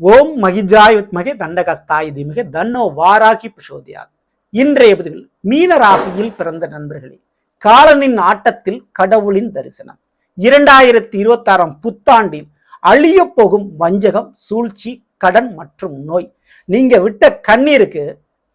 ஓம் மகிஜாய் வித்மகே தண்டகஸ்தாய் திமிக தன்னோ வாராகி பிரசோதியார் இன்றைய பதிவில் மீன ராசியில் பிறந்த நண்பர்களே காலனின் ஆட்டத்தில் கடவுளின் தரிசனம். இரண்டாயிரத்தி இருபத்தாறாம் புத்தாண்டில் அழிய போகும் வஞ்சகம் சூழ்ச்சி கடன் மற்றும் நோய். நீங்க விட்ட கண்ணீருக்கு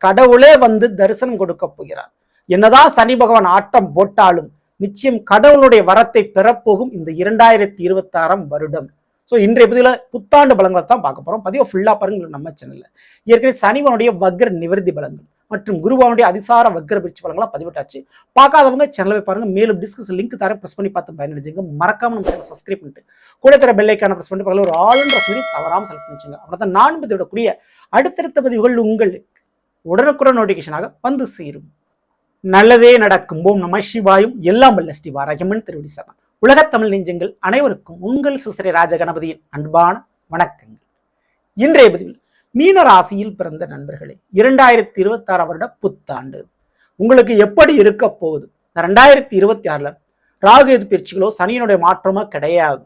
கடவுளே வந்து தரிசனம் கொடுக்க போகிறார். என்னதான் சனி பகவான் ஆட்டம் போட்டாலும் நிச்சயம் கடவுளுடைய வரத்தை பெறப்போகும் இந்த இரண்டாயிரத்தி இருபத்தாறாம் வருடம். ஸோ இன்றைய பதிவில் புத்தாண்டு பலங்களை தான் பார்க்க போகிறோம் பதிவை ஃபுல்லாக பாருங்க நம்ம சேனலில் ஏற்கனவே சனிவனுடைய வக்ர நிவர்த்தி பலங்கள் மற்றும் குருவானுடைய அதிசார வக்ர பிரிச்சு பலங்களாக பதிவிட்டாச்சு. பார்க்காதவங்க சேனலை போய் பாருங்கள் மேலும் டிஸ்கஸ் லிங்க் தர ப்ரெஸ் பண்ணி பார்த்து பயனடைஞ்சுங்க. மறக்காம நம்ம சேனல் சப்ஸ்கிரைப் பண்ணிட்டு கூட தர பெல்லைக்கான ப்ரெஸ் பண்ணி பக்கத்தில் ஒரு ஆளுன்ற சொல்லி தவறாமல் செலக்ட் பண்ணிச்சுங்க. அப்புறம் தான் நான் பதிவிடக்கூடிய அடுத்தடுத்த பதிவுகள் உங்களுக்கு உடனுக்குடன் நோட்டிஃபிகேஷனாக வந்து சேரும். நல்லதே நடக்கும். ஓம் நம சிவாயும். எல்லாம் வல்ல ஸ்ரீ வாராகியம்மன் திருவடி சரணம். உலகத் தமிழ் நெஞ்சங்கள் அனைவருக்கும் உங்கள் சுசரி ராஜகணபதியின் அன்பான வணக்கங்கள். இன்றைய பதிவில் மீன ராசியில் பிறந்த நண்பர்களே இரண்டாயிரத்தி இருபத்தாறு வருட புத்தாண்டு. உங்களுக்கு எப்படி இருக்க போகுது? ரெண்டாயிரத்தி இருபத்தி ஆறுல ராகு எது பயிற்சிகளோ சனியினுடைய மாற்றமோ கிடையாது.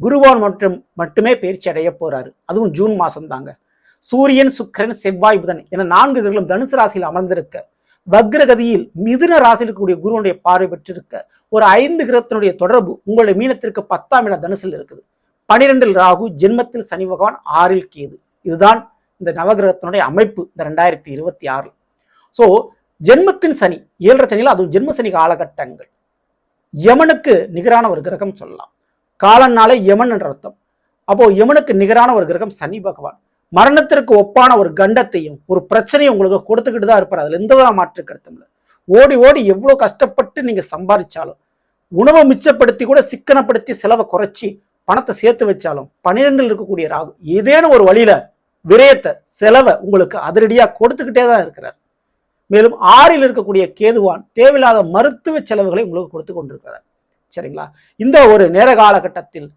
குருவான் மற்றும் மட்டுமே பயிற்சி அடைய போறாரு. அதுவும் ஜூன் மாசம் தாங்க சூரியன் சுக்கிரன் செவ்வாய் புதன் என நான்கு கிரகங்களும் தனுசு ராசியில் அமர்ந்திருக்க வக்ரகதியில் மிதுன ராசியில் இருக்கக்கூடிய குருவனுடைய பார்வை பெற்றிருக்க ஒரு ஐந்து கிரகத்தினுடைய தொடர்பு உங்களுடைய மீனத்திற்கு பத்தாம் இட தனுசில் இருக்குது. பனிரெண்டில் ராகு ஜென்மத்தில் சனி பகவான் ஆறில் கேது. இதுதான் இந்த நவகிரகத்தினுடைய அமைப்பு இந்த ரெண்டாயிரத்தி இருபத்தி ஆறில். ஸோ ஜென்மத்தின் சனி ஏழரை சனியில் அதுவும் ஜென்ம சனி காலகட்டங்கள். யமனுக்கு நிகரான ஒரு கிரகம் சொல்லலாம். காலன்னாலே யமன் என்ற அர்த்தம். அப்போ யமனுக்கு நிகரான ஒரு கிரகம் சனி பகவான். மரணத்திற்கு ஒப்பான ஒரு கண்டத்தையும் ஒரு பிரச்சனையும் உங்களுக்கு கொடுத்துக்கிட்டு தான் இருப்பார். அதில் எந்த வித மாற்று கருத்தும் இல்லை. ஓடி ஓடி எவ்வளோ கஷ்டப்பட்டு நீங்கள் சம்பாதிச்சாலும் உணவை மிச்சப்படுத்தி கூட சிக்கனப்படுத்தி செலவை குறைச்சி பணத்தை சேர்த்து வச்சாலும் பன்னிரெண்டில் இருக்கக்கூடிய ராகு ஏதேனும் ஒரு வழியில் விரயத்தை செலவை உங்களுக்கு அதிரடியாக கொடுத்துக்கிட்டே தான் இருக்கிறார். மேலும் ஆறில் இருக்கக்கூடிய கேதுவான் தேவையில்லாத மருத்துவ செலவுகளை உங்களுக்கு கொடுத்து கொண்டிருக்கிறார். சரிங்களா? இந்த ஒரு நேர காலகட்டத்தில்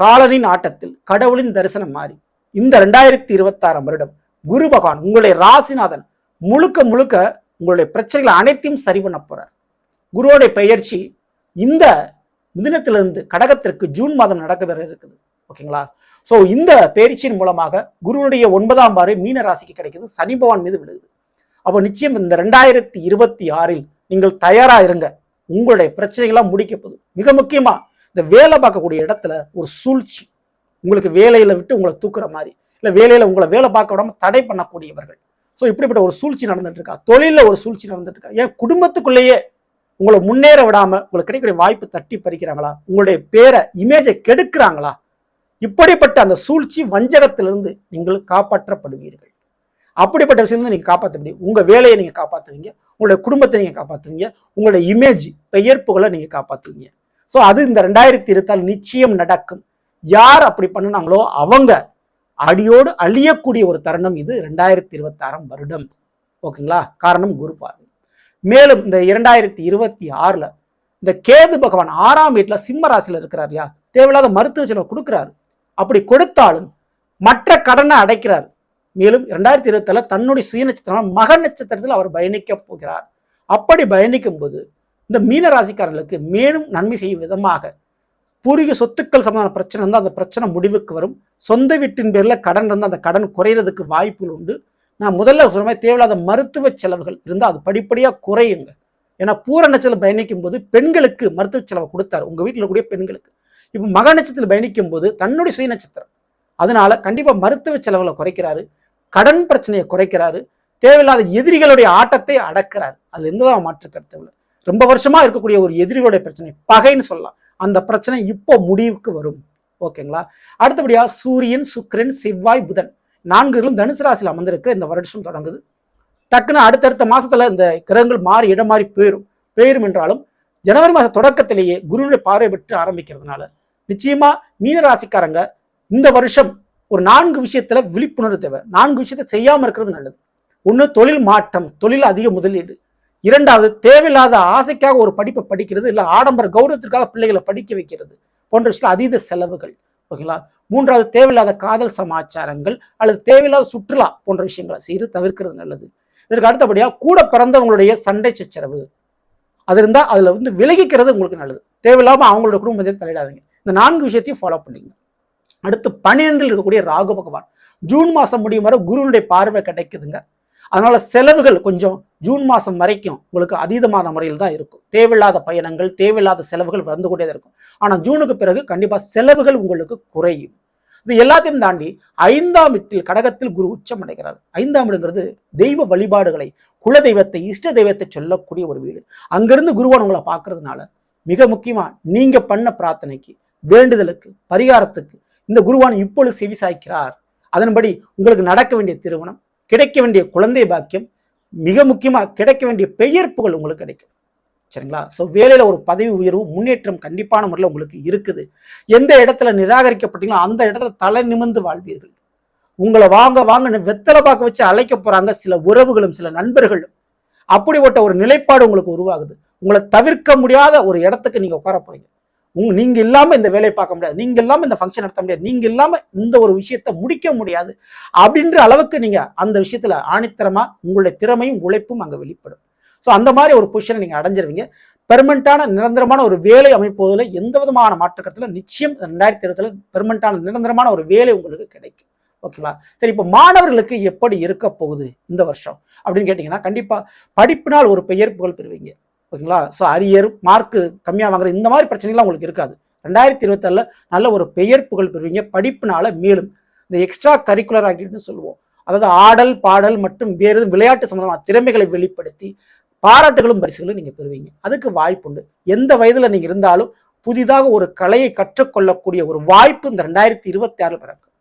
காலனின் ஆட்டத்தில் கடவுளின் தரிசனம் மாறி இந்த ரெண்டாயிரத்தி இருபத்தாறாம் வருடம் குரு பகவான் உங்களுடைய ராசிநாதன் முழுக்க முழுக்க உங்களுடைய பிரச்சனைகளை அனைத்தையும் சரி பண்ண போறார். குருவோடைய பெயர்ச்சி இந்த மிதினத்திலிருந்து கடகத்திற்கு ஜூன் மாதம் நடக்கவேற இருக்குது. ஓகேங்களா? ஸோ இந்த பயிற்சியின் மூலமாக குருவுடைய ஒன்பதாம் பாரு மீன ராசிக்கு கிடைக்குது. சனி பகவான் மீது விழுகுது அப்போ நிச்சயம் இந்த ரெண்டாயிரத்தி இருபத்தி ஆறில் நீங்கள் தயாராக இருங்க. உங்களுடைய பிரச்சனைகள்லாம் முடிக்க போகுது. மிக முக்கியமாக இந்த வேலை பார்க்கக்கூடிய இடத்துல ஒரு சூழ்ச்சி. உங்களுக்கு வேலையில் விட்டு உங்களை தூக்குற மாதிரி. இல்லை வேலையில் உங்களை வேலை பார்க்க விடாம தடை பண்ணக்கூடியவர்கள். ஸோ இப்படிப்பட்ட ஒரு சூழ்ச்சி நடந்துட்டு இருக்கா தொழிலில் ஒரு சூழ்ச்சி நடந்துட்டு இருக்கா ஏன் குடும்பத்துக்குள்ளேயே உங்களை முன்னேற விடாமல் உங்களுக்கு கிடைக்கக்கூடிய வாய்ப்பு தட்டி பறிக்கிறாங்களா? உங்களுடைய பேரை இமேஜை கெடுக்கிறாங்களா? இப்படிப்பட்ட அந்த சூழ்ச்சி வஞ்சகத்திலிருந்து நீங்கள் காப்பாற்றப்படுவீர்கள். அப்படிப்பட்ட விஷயம் நீங்கள் காப்பாற்ற முடியும். உங்கள் வேலையை நீங்கள் காப்பாற்றுவீங்க உங்களுடைய குடும்பத்தை நீங்கள் காப்பாற்றுவீங்க உங்களுடைய இமேஜ் பெயர்ப்புகளை நீங்கள் காப்பாற்றுவீங்க ஸோ அது இந்த ரெண்டாயிரத்தி இருபத்தால் நிச்சயம் நடக்கும். யார் அப்படி பண்ணினாங்களோ அவங்க அடியோடு அழியக்கூடிய ஒரு தருணம் இது ரெண்டாயிரத்தி இருபத்தாறாம் வருடம். ஓகேங்களா? காரணம் குரு பார்வை. மேலும் இந்த இரண்டாயிரத்தி இருபத்தி ஆறில் இந்த கேது பகவான் ஆறாம் வீட்டில் சிம்ம ராசியில் இருக்கிறார் யா? தேவையில்லாத மருத்துவ செலவு அப்படி கொடுத்தாலும் மற்ற கடனை அடைக்கிறார். மேலும் இரண்டாயிரத்தி இருபத்துல தன்னுடைய சுய நட்சத்திரம் மக நட்சத்திரத்தில் அவர் பயணிக்க போகிறார். அப்படி பயணிக்கும் போது இந்த மீன ராசிக்காரர்களுக்கு மேலும் நன்மை செய்யும் விதமாக பூர்வீக சொத்துக்கள் சம்பந்தமான பிரச்சனை இருந்தால் அந்த பிரச்சனை முடிவுக்கு வரும். சொந்த வீட்டின் பேரில் கடன் இருந்தால் அந்த கடன் குறையிறதுக்கு வாய்ப்புகள் உண்டு. நான் முதல்ல சொன்ன மாதிரி தேவையில்லாத மருத்துவ செலவுகள் இருந்தால் அது படிப்படியாக குறையுங்க. ஏன்னா பூர நட்சத்திரம் பயணிக்கும் போது பெண்களுக்கு மருத்துவ செலவை கொடுத்தாரு. உங்கள் வீட்டில் கூடிய பெண்களுக்கு. இப்போ மக நட்சத்திரத்தில் பயணிக்கும் போது தன்னுடைய சுய நட்சத்திரம். அதனால கண்டிப்பாக மருத்துவ செலவுகளை குறைக்கிறாரு. கடன் பிரச்சனையை குறைக்கிறாரு. தேவையில்லாத எதிரிகளுடைய ஆட்டத்தை அடக்கிறார். அது எந்த மாற்று கருத்து இல்லை ரொம்ப வருஷமாக இருக்கக்கூடிய ஒரு எதிரிகளுடைய பிரச்சனை பகைன்னு சொல்லலாம். அந்த பிரச்சனை இப்போ முடிவுக்கு வரும். ஓகேங்களா? அடுத்தபடியா சூரியன் சுக்கிரன் செவ்வாய் புதன். நான்குகளும் தனுசு ராசியில் அமர்ந்திருக்கிற இந்த வருஷம் தொடங்குது. டக்குன்னு அடுத்தடுத்த மாசத்துல இந்த கிரகங்கள் மாறி இடம் மாறி போயிடும் போயிடும் என்றாலும் ஜனவரி மாத தொடக்கத்திலேயே குருவுடைய பார்வை பெற்று ஆரம்பிக்கிறதுனால நிச்சயமா மீன ராசிக்காரங்க இந்த வருஷம் ஒரு நான்கு விஷயத்துல விழிப்புணர்வு தேவை. நான்கு விஷயத்தை செய்யாம இருக்கிறது நல்லது. ஒன்று தொழில் மாற்றம் தொழில் அதிக முதலீடு. இரண்டாவது தேவையில்லாத ஆசைக்காக ஒரு படிப்பை படிக்கிறது இல்லை ஆடம்பர கௌரவத்திற்காக பிள்ளைகளை படிக்க வைக்கிறது போன்ற விஷயத்தில் அதீத செலவுகள். ஓகேங்களா? மூன்றாவது தேவையில்லாத காதல் சமாச்சாரங்கள் அல்லது தேவையில்லாத சுற்றுலா போன்ற விஷயங்களை செய்து தவிர்க்கிறது நல்லது. இதற்கு அடுத்தபடியாக கூட பிறந்தவங்களுடைய சண்டை சச்சரவு. அது இருந்தால் அதில் வந்து விலகிக்கிறது உங்களுக்கு நல்லது. தேவையில்லாமல் அவங்களோட குடும்பத்தை தலையிடாதீங்க. இந்த நான்கு விஷயத்தையும் ஃபாலோ பண்ணிங்க அடுத்து பன்னிரெண்டில் இருக்கக்கூடிய ராகு பகவான். ஜூன் மாதம் முடியும் வரை குருனுடைய பார்வை கிடைக்குதுங்க. அதனால செலவுகள் கொஞ்சம் ஜூன் மாதம் வரைக்கும் உங்களுக்கு அதீதமான முறையில் தான் இருக்கும். தேவையில்லாத பயணங்கள் தேவையில்லாத செலவுகள் வந்து கொண்டே இருக்கும். ஆனால் ஜூனுக்கு பிறகு கண்டிப்பா செலவுகள் உங்களுக்கு குறையும். இது எல்லாத்தையும் தாண்டி ஐந்தாம் வீட்டில் கடகத்தில் குரு உச்சம் அடைகிறார். ஐந்தாம் இடங்கிறது தெய்வ வழிபாடுகளை குல தெய்வத்தை இஷ்ட தெய்வத்தை சொல்லக்கூடிய ஒரு வீடு. அங்கிருந்து குருவான் உங்களை பார்க்கறதுனால மிக முக்கியமா நீங்க பண்ண பிரார்த்தனைக்கு வேண்டுதலுக்கு பரிகாரத்துக்கு இந்த குருவான் இப்பொழுது செவி சாய்க்கிறார் அதன்படி உங்களுக்கு நடக்க வேண்டிய திருமணம் கிடைக்க வேண்டிய குழந்தை பாக்கியம் மிக முக்கியமாக கிடைக்க வேண்டிய பெயர்ப்புகள் உங்களுக்கு கிடைக்கும். சரிங்களா? ஸோ வேலையில் ஒரு பதவி உயர்வு முன்னேற்றம் கண்டிப்பான முறையில் உங்களுக்கு இருக்குது. எந்த இடத்துல நிராகரிக்கப்பட்டீங்களோ அந்த இடத்துல தலை நிமிர்ந்து வாழ்வீர்கள். உங்களை வாங்க வாங்கன்னு வெத்தலை பார்க்க வச்சு அழைக்க போகிறாங்க சில உறவுகளும் சில நண்பர்களும். அப்படிப்பட்ட ஒரு நிலைப்பாடு உங்களுக்கு உருவாகுது. உங்களை தவிர்க்க முடியாத ஒரு இடத்துக்கு நீங்கள் உட்கார போறீங்க. உங்க நீங்க இல்லாம இந்த வேலையை பார்க்க முடியாது. நீங்க இல்லாம இந்த ஃபங்க்ஷன் நடத்த முடியாது. நீங்க இல்லாம இந்த ஒரு விஷயத்த முடிக்க முடியாது. அப்படின்ற அளவுக்கு நீங்க அந்த விஷயத்துல ஆணித்தரமா உங்களுடைய திறமையும் உழைப்பும் அங்க வெளிப்படும். ஸோ அந்த மாதிரி ஒரு பொசிஷனை நீங்க அடைஞ்சிருவீங்க. பெர்மனண்டான நிரந்தரமான ஒரு வேலை அமைப்பதில் எந்த விதமான மாற்றக்கத்தில் நிச்சயம் ரெண்டாயிரத்தி இருபத்தில் பெர்மனண்டான நிரந்தரமான ஒரு வேலை உங்களுக்கு கிடைக்கும். ஓகேங்களா? சரி இப்போ மாணவர்களுக்கு எப்படி இருக்க போகுது இந்த வருஷம்? அப்படின்னு கேட்டிங்கன்னா கண்டிப்பாக படிப்பினால் ஒரு பெயர் புகழ் பெறுவீங்க. ஓகேங்களா? ஸோ அரியர் மார்க்கு கம்மியாக வாங்குற இந்த மாதிரி பிரச்சனைகள்லாம் உங்களுக்கு இருக்காது. ரெண்டாயிரத்தி இருபத்தாறில் நல்ல ஒரு பெயர் புகழ் பெறுவீங்க. படிப்புனால மேலும் இந்த எக்ஸ்ட்ரா கரிக்குலர் ஆக்டிவிட்டின்னு சொல்லுவோம். அதாவது ஆடல் பாடல் மற்றும் வேறு விளையாட்டு சம்பந்தமான திறமைகளை வெளிப்படுத்தி பாராட்டுகளும் பரிசுகளும் நீங்கள் பெறுவீங்க. அதுக்கு வாய்ப்புண்டு எந்த வயதில் நீங்கள் இருந்தாலும் புதிதாக ஒரு கலையை கற்றுக்கொள்ளக்கூடிய ஒரு வாய்ப்பு இந்த ரெண்டாயிரத்தி இருபத்தி ஆறில் பிறக்கும்.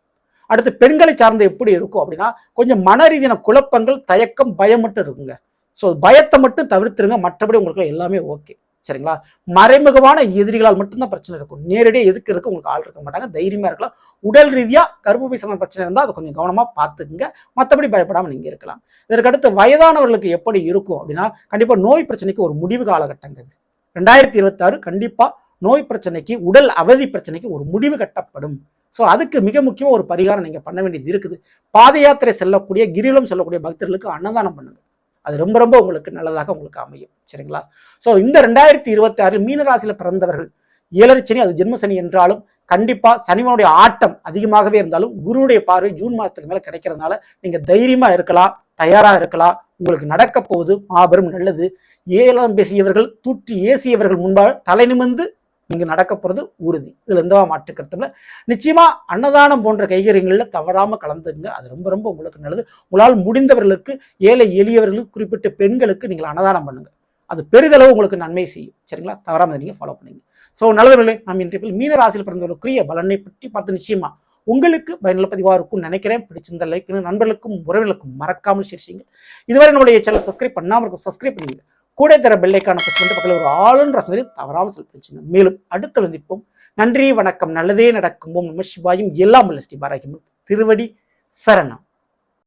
அடுத்து பெண்களை சார்ந்து எப்படி இருக்கும் அப்படின்னா கொஞ்சம் மன ரீதியான குழப்பங்கள் தயக்கம் பயம் மட்டும் இருக்குங்க. ஸோ பயத்தை மட்டும் தவிர்த்துருங்க. மற்றபடி உங்களுக்கு எல்லாமே ஓகே சரிங்களா? மறைமுகமான எதிரிகளால் மட்டும்தான் பிரச்சனை இருக்கும். நேரடியாக எதுக்கு இருக்க? உங்களுக்கு ஆள் இருக்க மாட்டாங்க. தைரியமாக இருக்கலாம். உடல் ரீதியாக கருப்பு சம்மந்த பிரச்சனை இருந்தால் அதை கொஞ்சம் கவனமாக பார்த்துக்குங்க. மற்றபடி பயப்படாமல் நீங்கள் இருக்கலாம். இதற்கடுத்து வயதானவர்களுக்கு எப்படி இருக்கும் அப்படின்னா கண்டிப்பாக நோய் பிரச்சனைக்கு ஒரு முடிவு காலகட்டங்கிறது ரெண்டாயிரத்தி இருபத்தாறு கண்டிப்பாக நோய் பிரச்சனைக்கு உடல் அவதி பிரச்சனைக்கு ஒரு முடிவு கட்டப்படும். ஸோ அதுக்கு மிக முக்கியமாக ஒரு பரிகாரம் நீங்கள் பண்ண வேண்டியது இருக்குது. பாத யாத்திரை செல்லக்கூடிய கிரிவலம் செல்லக்கூடிய பக்தர்களுக்கு அன்னதானம் பண்ணுங்கள் அது ரொம்ப ரொம்ப உங்களுக்கு நல்லதாக உங்களுக்கு அமையும். சரிங்களா? ஸோ இந்த ரெண்டாயிரத்தி இருபத்தி ஆறு மீனராசியில் பிறந்தவர்கள் ஏழரை சனி அது ஜென்ம சனி என்றாலும் கண்டிப்பாக சனிவனுடைய ஆட்டம் அதிகமாகவே இருந்தாலும் குருவுடைய பார்வை ஜூன் மாதத்துக்கு மேலே கிடைக்கிறதுனால நீங்கள் தைரியமாக இருக்கலாம் தயாராக இருக்கலாம். உங்களுக்கு நடக்க போகுது மாபெரும் நல்லது. ஏலம் பேசியவர்கள் தூற்றி ஏசியவர்கள் முன்பாக தலை நிமிர்ந்து நீங்க நடக்க போறது உறுதி. இதுல எந்த மாற்று நிச்சயமாக நிச்சயமா அன்னதானம் போன்ற கைகரியங்களில் தவறாம கலந்துங்க அது ரொம்ப ரொம்ப உங்களுக்கு நல்லது. உங்களால் முடிந்தவர்களுக்கு ஏழை எளியவர்களுக்கு குறிப்பிட்ட பெண்களுக்கு நீங்கள் அன்னதானம் பண்ணுங்க. அது பெரிதளவு உங்களுக்கு நன்மை செய்யும். சரிங்களா? தவறாம நீங்க ஃபாலோ பண்ணுங்க. ஸோ நல்லவர்களே நாம் இன்றைய மீன ராசியில் பிறந்தவர்களுக்குரிய பலனை பற்றி பார்த்து நிச்சயமா உங்களுக்கு பயனுள்ள பதிவாக இருக்கும்னு நினைக்கிறேன். பிடிச்சிருந்த லைக் நண்பர்களுக்கும் உறவினர்களுக்கும் மறக்காமல் ஷேர் இதுவரை நம்மளுடைய சேனல் சப்ஸ்கிரைப் பண்ணாமல் இருக்கும் சப்ஸ்கிரைப் பண்ணிங்க கூட தர பெல்லைக்கான பிரஸ் பண்ணிட்டு பக்கத்தில் ஒரு ஆளுன்ற சொல்லி தவறாமல் செலுத்திச்சுங்க மேலும் அடுத்து சந்திப்போம். நன்றி வணக்கம். நல்லதே நடக்கும். நம்ம நம சிவாயும். எல்லாம் உள்ள ஸ்ரீ பாராகிமும் திருவடி சரணம்.